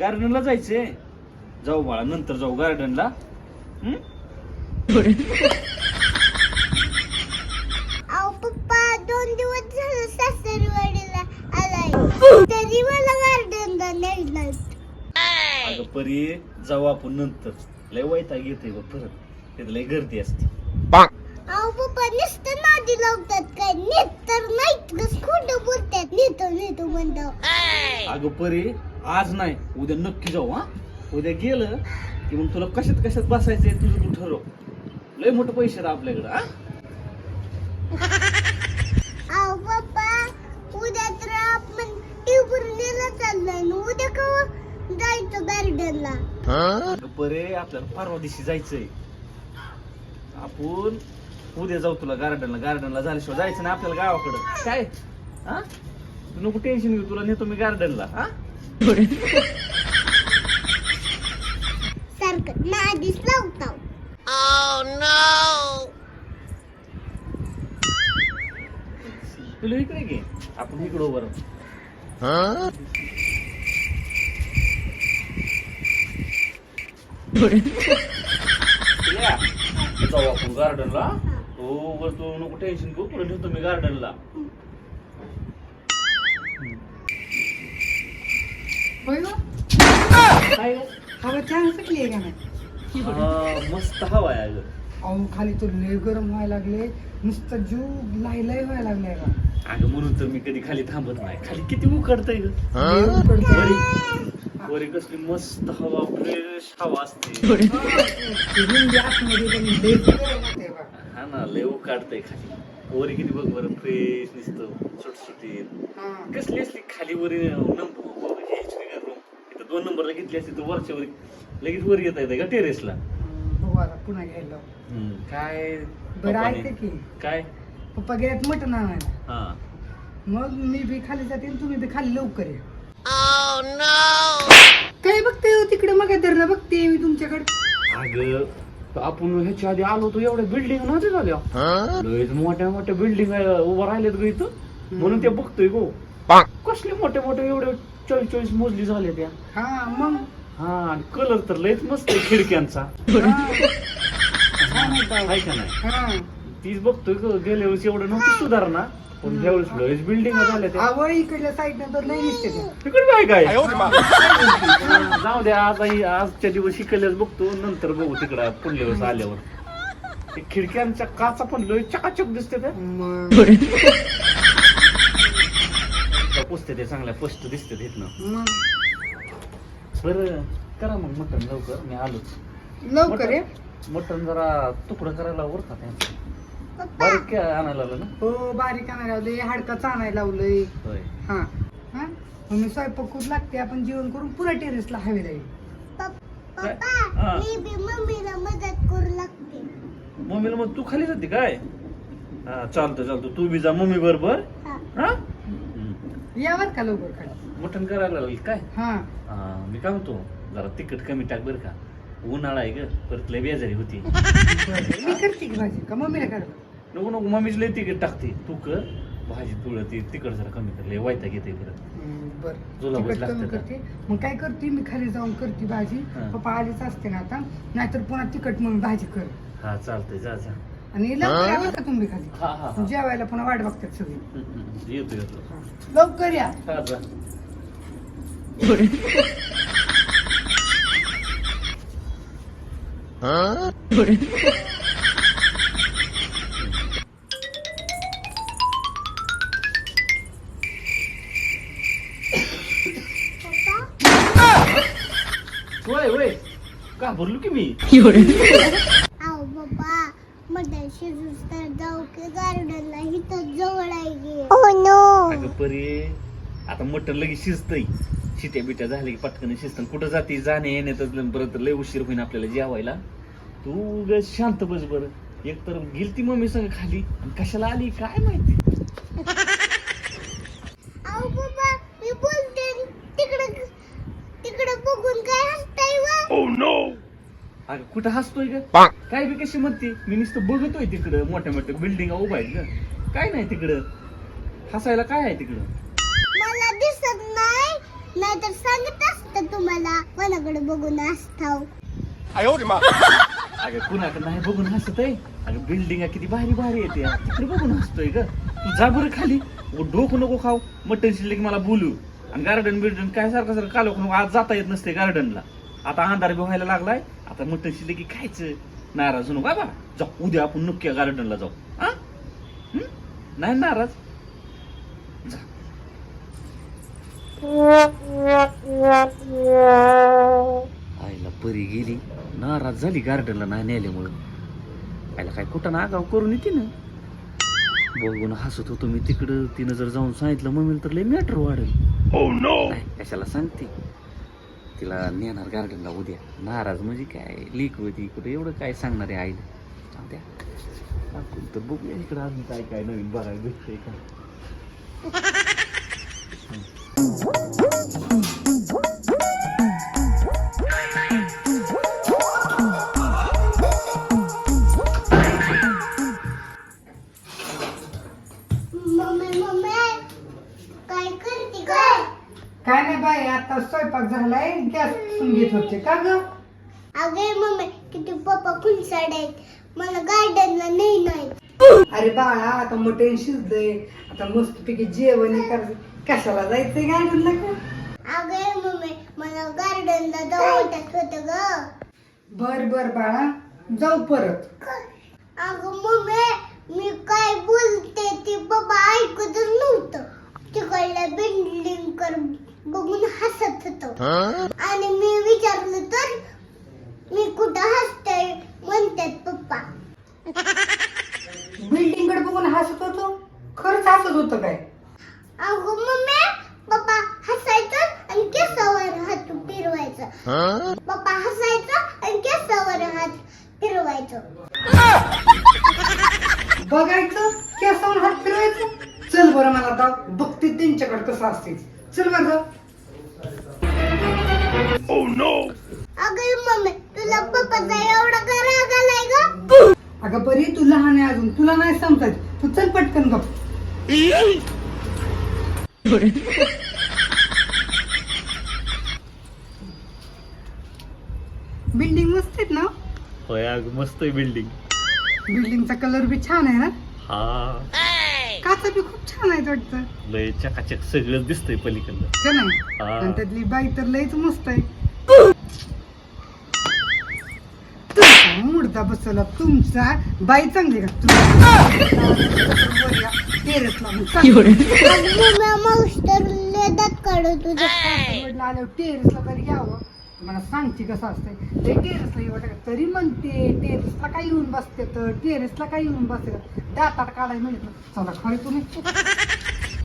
गार्डनला जायचंय. जाऊ बाळा नंतर जाऊ गार्डनला? अहो पप्पा दोन दिवस झालं सासरवाडीला आलाय. तरी मला गार्डनला अगं परी जाऊ आपण नंतर. लय वैताग येते बघ परत. तिथं लय गर्दी असते. अहो पप्पा नुसतं नादी लावतात काय? नीट तर नाहीत ग. खोटं बोलतात. नेतो नेतो म्हणतो. अगं परी आज नाही उद्या नक्की जाऊ हा? उद्या गेलं की मग तुला कशात कशात बसायचंय तुझं तू ठरव. लय मोठे पैसे आहेत आपल्याकडं हा? अहो पप्पा उद्या तर आपण टिवरलेला चाललोय ना उद्या कवा जायचं गार्डनला? अगं परे आपल्याला परवा दिवशी जायचंय. आपण उद्या जाऊ तुला गार्डनला. गार्डनला झाल्याशिवाय जायचं नाही आपल्याला गावाकडं. काय? हा? तू नको टेन्शन घेऊ तुला नेतो मी गार्डनला हा? सारखं नादीच लावताव. तुला इकडे घे. आपण इकडं उभं राहू. जाऊ आपण गार्डनला हो वर तू नको टेन्शन घेऊ. तुला नेतो मी गार्डनला होय गं? काय ग? हवा छान सुटली आहे का नाही हा, मस्त हवा आहे अगं अहो खाली तर लय गरम व्हायला लागले नुसतं जीव लाय लय व्हायला लागलाय का अगं म्हणून तर मी कधी खाली थांबत नाही खाली किती उकडतंय ग लय उकडतंय. वरी वरी कसली मस्त हवा फ्रेश हवा असते ते हिंदी आतमध्ये पण लय गरम होतंय बा. हा ना लय उकाडतंय खाली वरी किती बघ बरं फ्रेश नुसतं सुटसुटीत हा. कसली असली खाली वरी नंबर दोन नंबरला घेतली असती तर वरच्या वरी लगेच वर येता येतं का टेरेसला बघू आता पुन्हा घ्यायला लावू. काय? बरं पप्पाने- ऐकते की. काय? पप्पा गेल्यात मटण आणायला. हा. मग मी बी खाली जाते आणि तुम्ही बी खाली लवकर या. काय बघते हो तिकडे? मग तर बघते मी तुमच्याकडे. अगं आपण ह्याच्या आधी आलो होतो एवढ्या बिल्डिंग नव्हत्या झाल्या. लयच मोठ्या मोठ्या बिल्डिंग उभा राहिल्यात ग इथं. म्हणून ते बघतोय गो. कसले मोठे मोठे एवढे चॉईस चॉईस मोजली झाले त्या. हा मग? हा आणि कलर तर लयच मस्त आहे खिडक्यांचा. हा. आहे का नाही? हा. तीच बघतोय ग गेल्या वेळेस एवढं नव्हती सुधारणा पण ह्या वेळेस लयच बिल्डिंग झाल्या त्या. आवळ इकडल्या साईडनं तर लय दिसते ते. तिकडे काय? काय हा, जाऊ द्या आज आई- आजच्या दिवस शिकल्यास बघतो नंतर बघू तिकडं पुढल्या वेळेस आल्यावर. ते खिडक्यांच्या काचा पण लय चकाचक दिसते त्या. मग. त्या पुसते ते चांगल्या स्पष्ट दिसते तिथनं मग? बरं करा मग मटण लवकर मी आलोच. लवकर ये मटण जरा तुकडं करायला वर का त्यांचं बारीक काय आणायला लागलं ना? हो बारीक आणायला लावले हाडकाचं आणायला लावलंय. होय. हा. हा? मग मी स्वयंपाक खूप लागते. आपण जेवण करून पुन्हा टेरेसला हवे जाईल पप- काय? पप्पा हा. मी बी मम्मीला मदत करू लागते. मम्मीला मग तू खाली जाते काय? हा चालतं चालतं. तू बी जा मम्मी बरोबर. हा. हा? यावर का लवकर खाली मटण करायला लागेल काय? हा. हा, मी काय म्हणतो जरा तिखट कमी टाक बरं का. उन्हाळा आहे ग परत लय बेजारी होती. बरं. मी करते की भाजी? का मम्मीला कर? नको नको मम्मीच लय तिखट टाकते. तू कर भाजी तुळ ती तिखट जरा कमी कर लय वायता घेते परत. बर. जुलाबच तिखट कमी लागतं का? करते. मग काय करते मी खाली जाऊन करते भाजी. हा. पप्पा आलीच असते ना आता. नाहीतर पुन्हा तिखट मग भाजी कर. हा चालतंय जा जा. आणि लवकर या बरं का तुम्ही खाली. हा हा हा. जेवायला पुन्हा वाट बघतात सगळी. हम्म, हम्म. येतो. येतो. लवकर या. हा जा. होय होय. का भरलो की मी? मटण शिजूस तर जाऊ की गार्डनला इथं जवळ आहे की नो. अगं परी आता मटण लगेच शिजतय. शिट्या बिट्या झाल्या की पटकन शिजतं कुठं जाते जाणे येण्यातच परत लय उशीर होईन आपल्याला जेवायला. तू ग शांत बस बरं. एक तर गेली ती मम्मी संग खाली. आणि कशाला आली काय माहिती? अहो पप्पा मी बोलते तिकडे तिकडे बघून काय हसताय वा? अगं कुठं हसतोय ग? काय बी कशी म्हणते? मी नुसतं बघतोय तिकडं मोठ्या मोठ्या बिल्डिंग उभा आहेत ग. काय नाही तिकडं. हसायला काय आहे तिकडं? मला दिसत नाही नाहीतर सांगत असत तुम्हाला कोणाकडे बघून असताव अगं कुणाकडे नाही बघून हसत आहे अगं बिल्डिंग किती भारी भारी येते तिकडे बघून हसतोय ग. तू जा बरं खाली. डोकं नको खाऊ. मटन शिल्ले की मला बोलू. आणि गार्डन बिल्डन काय सारखं सारखं कालो नको आज जाता येत नसते गार्डनला आता अंधार बी व्हायला लागलाय. आता मटन शिल्ले की खायचं? नाराज होऊ नका बा. जाऊ उद्या आपण नक्की गार्डनला जाऊ. हा? नाही नाराज? जा. आईला परी गेली. नाराज झाली गार्डनला नाही नेल्यामुळं. आईला काय कुठं ना आगाव करून येते ना. बघून हसत होतो मी तिकडं. तिनं जर जाऊन सांगितलं मम्मीला तर लय मॅटर वाढेल. नाही कशाला सांगते? तिला नेणार गार्डनला उद्या. नाराज म्हणजे काय? लीक होती कुठे? एवढं काय सांगणार आहे आईला सांगत्या द्या तर बघूया इकडं अजून काय काय नवीन बघायला भेटतंय का. पुसून घेत होते. का ग? अगे मम्मी किती पप्पा खुलसाड आहेत. मला गार्डनला नाही नाही. अरे बाळा आता मटण शिजलंय. आता मस्तपैकी जेवण हे करायचं. कशाला जायचंय गार्डनला का अगे मम्मी मला गार्डनला जाऊ वाटत होतं ग. बर बर बाळा. जाऊ परत. अगं मम्मी मी काय बोलते ते बाबा ऐकतच नव्हतं. तिकडल्या बिल्डिंग कर बघून हसत होतो. आणि मी विचारलं तर मी कुठं हसते म्हणतात पप्पा. बिल्डिंगकडे बघून हसत होतो? खरंच हसत होतं काय? अगं मम्मी पप्पा हसायचं आणि केसावर हात फिरवायचं. पप्पा हसायचं आणि केसावर हात फिरवायचं. बघायचं केसावर हात फिरवायचं? चल बरं मला आता बघते त्यांच्याकडे कसं असते चल बरं अगं मम्मी तुला पप्पाचा एवढा का राग आलाय ग. अगं बरी तू लहान आहे अजून. तुला नाही समजत. तू चल पटकन गप. बिल्डिंग मस्त आहेत ना? होय अगं मस्त आहे बिल्डिंग. बिल्डिंगचा कलर बी छान आहे ना? हा. काचा बी खूप छान आहेत वाटतं. लय चकाचक सगळंच दिसतंय पलीकडलं. का नाही. हा. त्यातली बाई तर लयच मस्त आहे. तुमचा मुडदा बसवला तुमचा बाई चांगली का? टेरेसला मम्मी मास्टर दात काढत होते आल्यावर टेरेसला तरी घ्यावं मला सांगते कसं असतंय. ते टेरेसला येऊ वाटत तरी म्हणते टेरेसला काय येऊन बसते तर टेरेसला काय येऊन बसते दातात काढायला म्हणजे चला खरे तुम्ही.